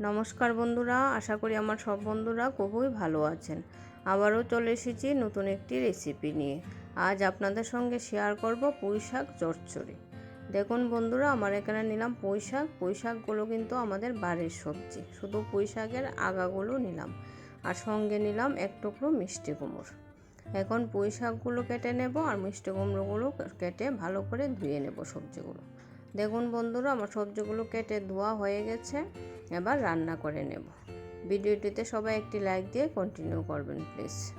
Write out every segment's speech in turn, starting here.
নমস্কার বন্ধুরা, আশা করি আমার সব বন্ধুরা খুবই ভালো আছেন। আবারও চলে এসেছি নতুন একটি রেসিপি নিয়ে। আজ আপনাদের সঙ্গে শেয়ার করব পুঁই শাক চচ্চড়ি। দেখুন বন্ধুরা, আমার এখানে নিলাম পুঁই শাক। পুঁই শাকগুলো কিন্তু আমাদের বাড়ির সবজি। শুধু পুঁই শাকের আগাগুলো নিলাম। আর সঙ্গে নিলাম এক টুকরো মিষ্টি কুমড়। এখন পুঁই শাকগুলো কেটে নেব আর মিষ্টি কুমড়োগুলো কেটে ভালো করে ধুয়ে নেব সবজিগুলো। দেখুন বন্ধুরা, আমার সবজিগুলো কেটে ধোয়া হয়ে গেছে। এবার রান্না করে নেব। ভিডিওটিতে সবাই একটি লাইক দিয়ে কন্টিনিউ করবেন প্লিজ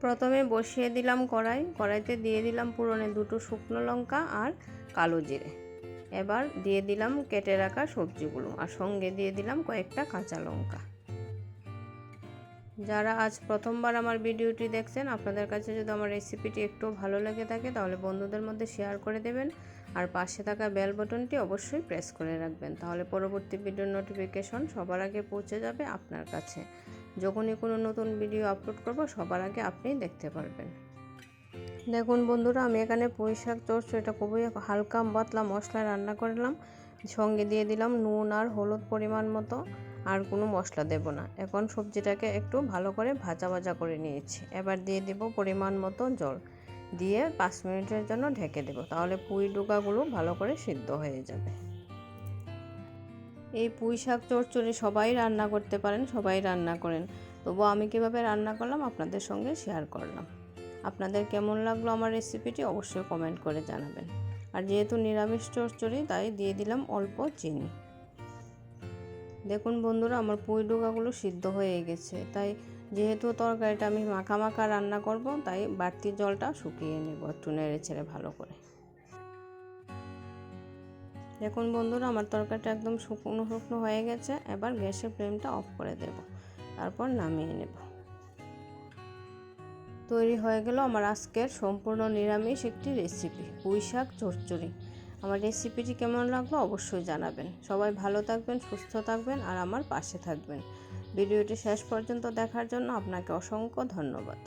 প্রথমে বসিয়ে দিলাম কড়াই। কড়াইতে দিয়ে দিলাম পুরনে দুটো শুকনো লঙ্কা আর কালো জিরে। এবার দিয়ে দিলাম কেটে রাখা সবজিগুলো। আর সঙ্গে দিয়ে দিলাম কয়েকটা কাঁচা লঙ্কা। যারা আজ প্রথমবার আমার ভিডিওটি দেখছেন, আপনাদের কাছে যদি আমার রেসিপিটি একটু ভালো লেগে থাকে, তাহলে বন্ধুদের মধ্যে শেয়ার করে দেবেন। আর পাশে থাকা বেল বটনটি অবশ্যই প্রেস করে রাখবেন। তাহলে পরবর্তী ভিডিওর নোটিফিকেশন সবার আগে পৌঁছে যাবে আপনার কাছে। যখনই কোনো নতুন ভিডিও আপলোড করব, সবার আগে আপনি দেখতে পারবেন। দেখুন বন্ধুরা, আমি এখানে পুঁই শাক চড়ছো। এটা খুবই হালকা, পাতলা মশলা রান্না করলাম সঙ্গে দিয়ে দিলাম নুন আর হলুদ পরিমাণ মতো। আর কোনো মশলা দেব না। এখন সবজিটাকে একটু ভালো করে ভাজা ভাজা করে নিয়েছি। এবার দিয়ে দেব পরিমাণ মতো জল। দিয়ে পাঁচ মিনিটের জন্য ঢেকে দেব। তাহলে পুঁই ডুকাগুলো ভালো করে সিদ্ধ হয়ে যাবে। এই পুঁই শাক চচ্চড়ি সবাই রান্না করতে পারেন, সবাই রান্না করেন। তবু আমি কীভাবে রান্না করলাম আপনাদের সঙ্গে শেয়ার করলাম। আপনাদের কেমন লাগল আমার রেসিপিটি অবশ্যই কমেন্ট করে জানাবেন। আর যেহেতু নিরামিষ চচ্চড়ি, তাই দিয়ে দিলাম অল্প চিনি। দেখুন বন্ধুরা, আমার পুঁই ডোকাগুলো সিদ্ধ হয়ে গেছে। তাই যেহেতু তরকারিটা আমি মাখা মাখা রান্না করব, তাই বাড়তি জলটা শুকিয়ে নেব একটু নেড়ে ছেড়ে ভালো করে। দেখুন বন্ধুরা, আমার তরকারিটা একদম শুকনো শুকনো হয়ে গেছে। এবার গ্যাসের ফ্লেমটা অফ করে দেব, তারপর নামিয়ে নেব। তৈরি হয়ে গেল আমার আজকের সম্পূর্ণ নিরামিষ একটি রেসিপি পুঁই শাক চচ্চড়ি। আমার রেসিপিটি কেমন লাগল অবশ্যই জানাবেন। সবাই ভালো থাকবেন, সুস্থ থাকবেন আর আমার পাশে থাকবেন। ভিডিওটি শেষ পর্যন্ত দেখার জন্য আপনাকে অসংখ্য ধন্যবাদ।